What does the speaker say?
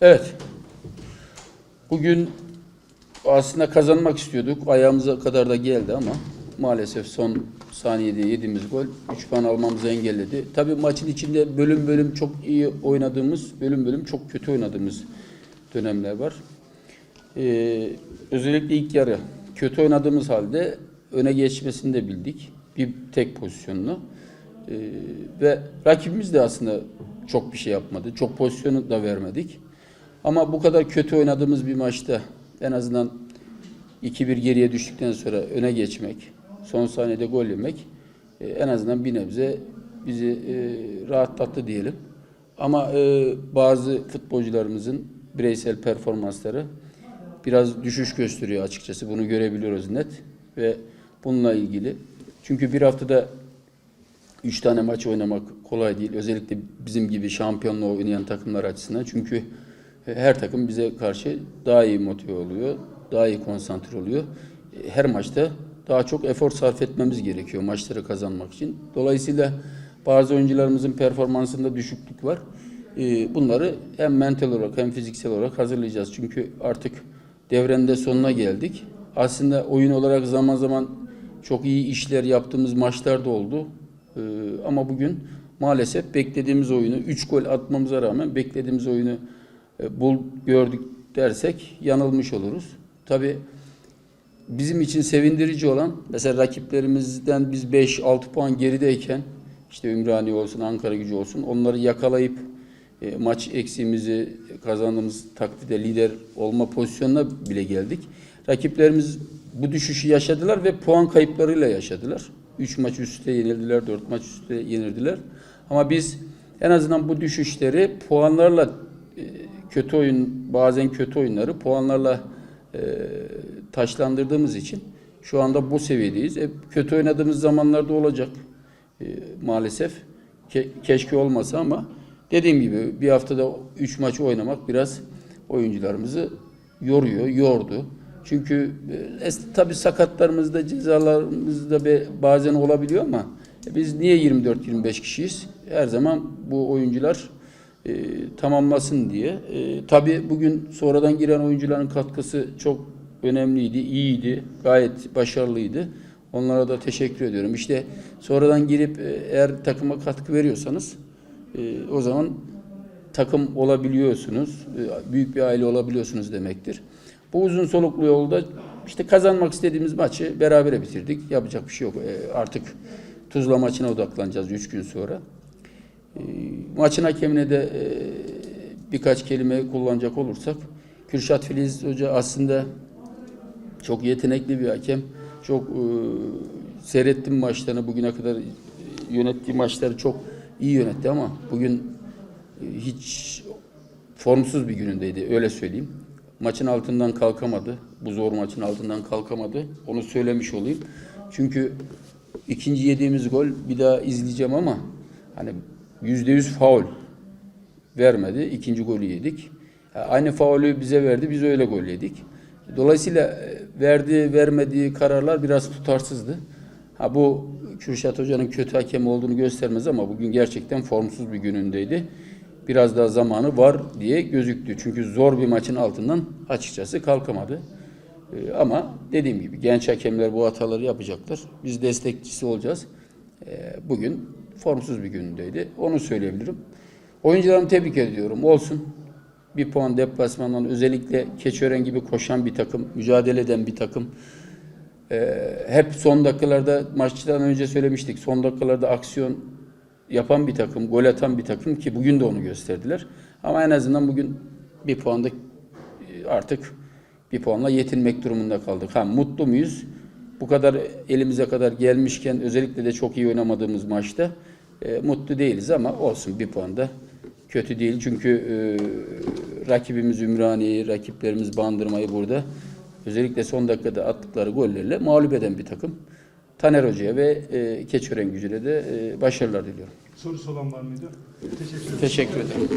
Evet. Bugün aslında kazanmak istiyorduk. Ayağımıza kadar da geldi ama maalesef son saniyede yediğimiz gol 3 puan almamızı engelledi. Tabii maçın içinde bölüm bölüm çok iyi oynadığımız, bölüm bölüm çok kötü oynadığımız dönemler var. Ee, özellikle ilk yarı kötü oynadığımız halde öne geçmesini de bildik. Bir tek pozisyonla. Ee, ve rakibimiz de aslında çok bir şey yapmadı. Çok pozisyonu da vermedik. Ama bu kadar kötü oynadığımız bir maçta en azından 2-1 geriye düştükten sonra öne geçmek, son saniyede gol yemek e, en azından bir nebze bizi e, rahatlattı diyelim. Ama e, bazı futbolcularımızın bireysel performansları biraz düşüş gösteriyor açıkçası. Bunu görebiliyoruz net ve bununla ilgili. Çünkü bir haftada üç tane maç oynamak kolay değil. Özellikle bizim gibi şampiyonluğu oynayan takımlar açısından. Çünkü her takım bize karşı daha iyi motive oluyor, daha iyi konsantre oluyor. Her maçta daha çok efor sarf etmemiz gerekiyor maçları kazanmak için. Dolayısıyla bazı oyuncularımızın performansında düşüklük var. Ee, Bunları hem mental olarak hem fiziksel olarak hazırlayacağız. Çünkü artık devrende sonuna geldik. Aslında oyun olarak zaman zaman çok iyi işler yaptığımız maçlar da oldu. Ee, Ama bugün maalesef beklediğimiz oyunu 3 gol atmamıza rağmen beklediğimiz oyunu e, bul gördük dersek yanılmış oluruz. Tabii bizim için sevindirici olan mesela rakiplerimizden biz 5-6 puan gerideyken işte Ümraniye olsun, Ankara gücü olsun onları yakalayıp e, maç eksiğimizi kazandığımız takdirde lider olma pozisyonuna bile geldik. Rakiplerimiz bu düşüşü yaşadılar ve puan kayıplarıyla yaşadılar. 3 maç üstte yenildiler, 4 maç üstte yenildiler. Ama biz en azından bu düşüşleri puanlarla e, kötü oyun bazen kötü oyunları puanlarla e, taşlandırdığımız için şu anda bu seviyedeyiz. E, kötü oynadığımız zamanlarda olacak e, maalesef. Ke- keşke olmasa ama dediğim gibi bir haftada 3 maç oynamak biraz oyuncularımızı yoruyor, yordu. Çünkü e, tabii sakatlarımızda, cezalarımızda bazen olabiliyor ama e, biz niye 24-25 kişiyiz? Her zaman bu oyuncular e, tamamlasın diye. E, tabii bugün sonradan giren oyuncuların katkısı çok önemliydi, iyiydi, gayet başarılıydı. Onlara da teşekkür ediyorum. İşte sonradan girip e, eğer takıma katkı veriyorsanız e, o zaman takım olabiliyorsunuz, e, büyük bir aile olabiliyorsunuz demektir. Bu uzun soluklu yolda işte kazanmak istediğimiz maçı berabere bitirdik. Yapacak bir şey yok. E, Artık Tuzla maçına odaklanacağız 3 gün sonra. E, Maçın hakemine de e, birkaç kelime kullanacak olursak Kürşat Filiz Hoca aslında çok yetenekli bir hakem. Çok e, seyrettim maçlarını bugüne kadar e, yönettiği maçları çok iyi yönetti ama bugün e, hiç formsuz bir günündeydi öyle söyleyeyim. Maçın altından kalkamadı. Bu zor maçın altından kalkamadı. Onu söylemiş olayım. Çünkü ikinci yediğimiz gol bir daha izleyeceğim ama hani yüzde yüz faul vermedi. İkinci golü yedik. Yani Aynı faulü bize verdi. Biz öyle gol yedik. Dolayısıyla e, verdiği vermediği kararlar biraz tutarsızdı. Ha bu Kürşat Hoca'nın kötü hakem olduğunu göstermez ama bugün gerçekten formsuz bir günündeydi. Biraz daha zamanı var diye gözüktü. Çünkü zor bir maçın altından açıkçası kalkamadı. Ee, ama dediğim gibi genç hakemler bu hataları yapacaklar. Biz destekçisi olacağız. Ee, bugün formsuz bir günündeydi. Onu söyleyebilirim. Oyuncularımı tebrik ediyorum. Olsun. Bir puan deplasmandan özellikle Keçören gibi koşan bir takım, mücadele eden bir takım. Ee, hep son dakikalarda maçtan önce söylemiştik. Son dakikalarda aksiyon yapan bir takım, gol atan bir takım ki bugün de onu gösterdiler. Ama en azından bugün bir puanda e, artık bir puanla yetinmek durumunda kaldık. Ha mutlu muyuz? Bu kadar elimize kadar gelmişken özellikle de çok iyi oynamadığımız maçta e, mutlu değiliz ama olsun bir puan da kötü değil. Çünkü e, rakibimiz Ümraniye'yi, rakiplerimiz Bandırma'yı burada özellikle son dakikada attıkları gollerle mağlup eden bir takım. Taner Hoca'ya ve e, Keçören gücüne de e, başarılar diliyorum. Sorusu olan var mıydı? Teşekkür ederim. Teşekkür ederim.